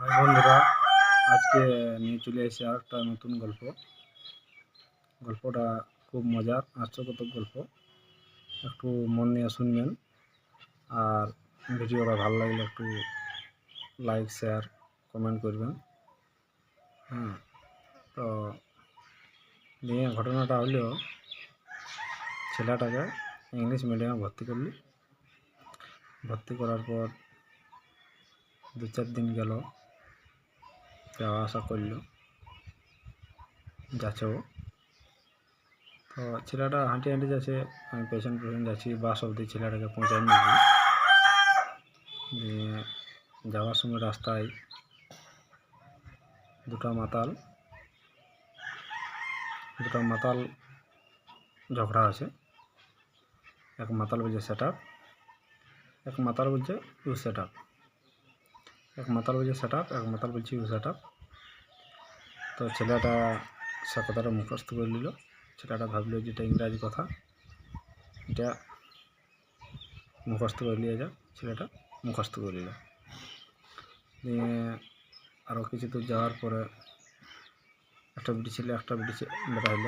High বন্ধুরা, আজকে নিয়ে চলে এসেছি আর একটা নতুন গল্প। গল্পটা খুব মজার, হাস্যকতক গল্প। একটু মন নিয়ে শুনবেন আর ভিডিওটা ভালো লাগলে একটু লাইক শেয়ার কমেন্ট করবেন। হ্যাঁ তো নিয়ে ঘটনাটা হলেও ছেলেটাকে ইংলিশ মিডিয়ামে ভর্তি করলি। ভর্তি করার পর দু চার দিন গেল যাওয়া আসা করল। যাচ্ছে ও। তো ছেলেটা হাঁটি হাঁটি যাচ্ছে, আমি পেছন পেছন যাচ্ছি, বাস অবধি ছেলেটাকে পৌঁছায় নিয়েছি যাওয়ার সময় রাস্তায় দুটো মাতাল দুটো মাতাল ঝগড়া আছে। এক মাতাল বলছে সেট এক মাতাল বলছে ইউ সেট এক মাতাল বলছে সেট এক মাতাল বলছে ইউ সেট তো ছেলেটা সে কথাটা মুখস্থ করে নিল। ছেলেটা ভাবলো যে এটা ইংরাজি কথা। এটা মুখস্থ করে নিয়ে যা ছেলেটা মুখস্থ করে নিল। নিয়ে আরও কিছু দূর যাওয়ার পরে একটা বিটি ছেলে, একটা বিটি বেটা হইল।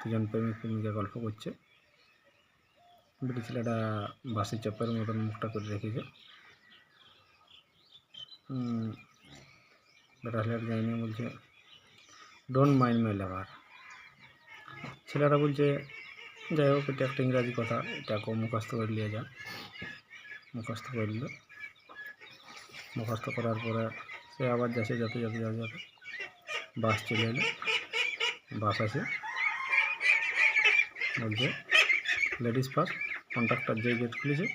দুজন প্রেমিক প্রেমিকা গল্প করছে। বিটি ছেলেটা বাসি চপের মতন মুখটা করে রেখেছে। বেটা ছেলেটা যায়নি বলছে ডোন্ট মাইন্ড মাই লাভার ছেলেরা বলছে, যাই হোক, এটা একটা ইংরাজি কথা, এটাকে মুখস্থ করে নিয়ে যাক মুখস্থ করে নিল। মুখস্থ করার পরে সে আবার যাচ্ছে, যাতে যাতে যাতে যাতে বাস চলে এলো। বাস আছে। বলছে লেডিস ফার্স্ট কন্ট্রাক্টর যে গেট খুলেছে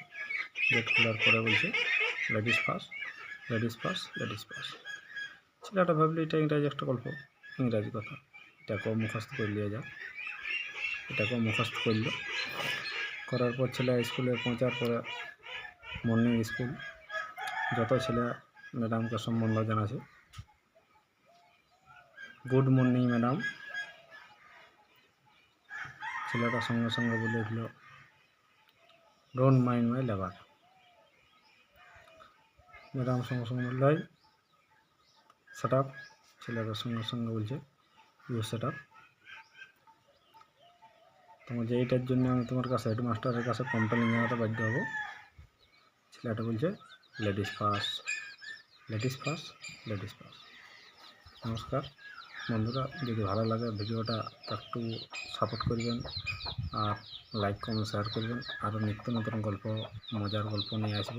গেট খোলার পরে বলছে ladies first ladies first ladies first ছেলেটা ভাবলো, এটা ইংরাজি একটা গল্প। ইংরাজি কথা। এটাকেও মুখস্থ করে নিয়ে যাক এটাকেও মুখস্থ করল। করার পর ছেলে স্কুলে পৌঁছার পরে মর্নিং স্কুল যত ছেলে ম্যাডামকে সম্বন্ধ জানাছে গুড মর্নিং ম্যাডাম ছেলেটা সঙ্গে সঙ্গে বলে উঠল don't mind my labour madam সঙ্গে সঙ্গে বলল সেট আপ ছেলেটা সঙ্গে সঙ্গে বলছে ইউ সেট তোমার যে এইটার জন্য আমি তোমার কাছে হেডমাস্টারের কাছে কমপ্লেন জানাতে বাধ্য হব। ছেলেটা বলছে ladies first ladies first ladies first নমস্কার। বন্ধুরা, যদি ভালো লাগে ভিডিওটা একটু সাপোর্ট করবেন আর লাইক কমেন্ট শেয়ার করবেন। আরও নিত্য নতুন গল্প, মজার গল্প নিয়ে আসব।